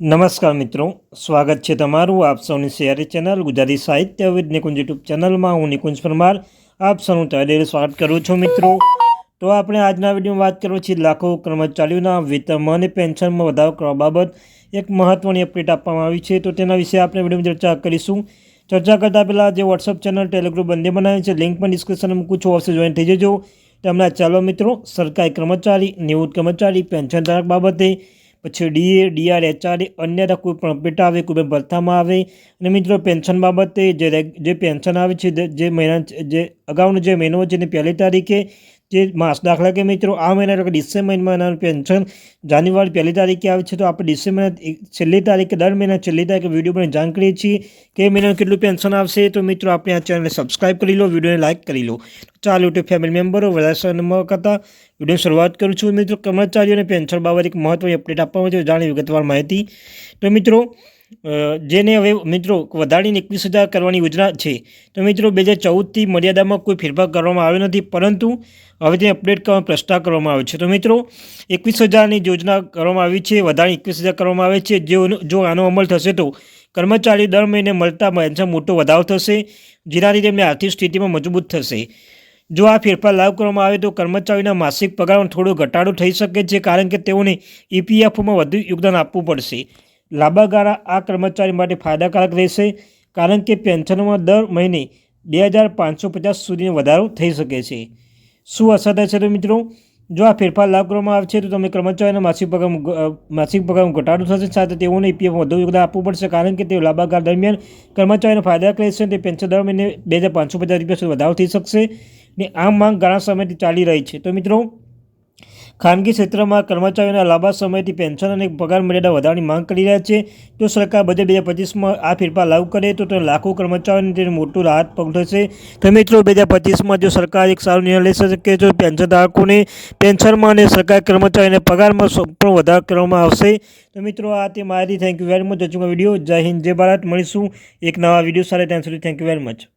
નમસ્કાર મિત્રો, સ્વાગત છે તમારું આપ સૌની શેરી ચેનલ ગુજરાતી સાહિત્ય વિદ નિકુંજ યુટ્યુબ ચેનલમાં. હું નિકુંજ પરમાર, આપ સૌનું તહેદેલ સ્વાગત કરું છું મિત્રો. તો આપણે આજના વિડીયોમાં વાત કરવી છીએ લાખો કર્મચારીઓના વેતન અને પેન્શનમાં વધારો કરવા બાબત. એક મહત્ત્વની અપડેટ આપવામાં આવી છે, તો તેના વિશે આપણે વિડીયોમાં ચર્ચા કરીશું. ચર્ચા કરતાં પહેલાં જે વોટ્સઅપ ચેનલ ટેલિગ્રુપ બંને બનાવે છે લિંક પણ ડિસ્ક્રિપ્શનમાં મૂકું છું અવશ્ય જોઈન થઈ જજો. તેમના ચાલો મિત્રો, સરકારી કર્મચારી, નિવૃત્ત કર્મચારી પેન્શન ધારક બાબતે પછી ડીએ ડીઆર એચઆર અન્ય કોઈ પણ અપડેટ આવે, કોઈ પણ ભરતામાં આવે. અને મિત્રો પેન્શન બાબતે જે જે પેન્શન આવે છે, જે મહિના, જે અગાઉનો જે મહિનો છે એની પહેલી તારીખે જે માસ દાખલા કે મિત્રો, આ મહિના એટલે કે ડિસેમ્બર મહિનાનું પેન્શન જાન્યુઆરી પહેલી તારીખે આવે છે. તો આપણે ડિસેમ્બર છેલ્લી તારીખે, દર મહિના છેલ્લી તારીખે વીડિયો પણ જાણ કરીએ છીએ કે મહિનાનું કેટલું પેન્શન આવશે. તો મિત્રો, આપણે આ ચેનલને સબસ્ક્રાઇબ કરી લો વિડીયોને લાઇક કરી લો. ચાલો યુટ્યુબ ફેમિલી મેમ્બરો વધારે કરતા વીડિયો શરૂઆત કરું છું. મિત્રો, કર્મચારીઓને પેન્શન બાબતે એક મહત્વની અપડેટ આપવામાં છે. જાણી વિગતવાર માહિતી. તો મિત્રો જેને હવે મિત્રો વધારીને એકવીસ હજાર કરવાની યોજના છે. તો મિત્રો બે હજાર ચૌદથી મર્યાદામાં કોઈ ફેરફાર કરવામાં આવ્યો નથી, પરંતુ હવે તે અપડેટ કરવાનો પ્રસ્તાવ કરવામાં આવ્યો છે. તો મિત્રો, એકવીસ હજારની યોજના કરવામાં આવી છે વધારે એકવીસ હજાર કરવામાં આવે છે. જો જો આનો અમલ થશે તો કર્મચારી દર મહિને મળતા પેન્શન મોટો વધારો થશે જેનાથી તેમની આર્થિક સ્થિતિમાં મજબૂત થશે. જો આ ફેરફાર લાગુ કરવામાં આવે તો કર્મચારીના માસિક પગારમાં થોડો ઘટાડો થઈ શકે છે, કારણ કે તેઓને ઈપીએફમાં વધુ યોગદાન આપવું પડશે. લાંબા ગાળા આ કર્મચારી માટે ફાયદાકારક રહેશે, કારણ કે પેન્શનમાં દર મહિને બે હજાર પાંચસો પચાસ સુધીનો વધારો થઈ શકે છે. શું અસર થશે તો મિત્રો, જો આ ફેરફાર લાગુ કરવામાં આવશે તો તમે કર્મચારીના માસિક પગાર માસિક પગારમાં ઘટાડો થશે, સાથે તેઓને ઈપીએફ વધુ યોગદાન આપવું પડશે, કારણ કે તેઓ લાંબા ગાળા દરમિયાન કર્મચારીનો કરે રહેશે તે પેન્શન દર મહિને બે હજાર પાંચસો પચાસ રૂપિયા સુધી વધારો થઈ શકશે. ને આ માંગ ઘણા સમયથી ચાલી રહી છે. તો મિત્રો ખાનગી ક્ષેત્રમાં કર્મચારીઓના લાંબા સમયથી પેન્શન અને પગાર મર્યાદા વધારવાની માંગ કરી રહ્યા છે. જો સરકાર બજેટ બે હજાર પચીસમાં આ ફેરફાર લાગુ કરે, તો તે લાખો કર્મચારીઓને તેને મોટું રાહત પગ થશે તો મિત્રો, બે હજાર પચીસમાં જો સરકાર એક સારો નિર્ણય લઈ શકે, તો પેન્શન ધારકોને પેન્શનમાં અને સરકારી કર્મચારીઓને પગારમાં પણ વધારો કરવામાં આવશે. તો મિત્રો, આ તે માહિતી. થેન્ક યુ વેરી મચ હજુ વીડિયો. જય હિન્દ, જય ભારત. મળીશું એક નવા વીડિયો સાથે. ત્યાં સુધી થેન્ક યુ વેરી મચ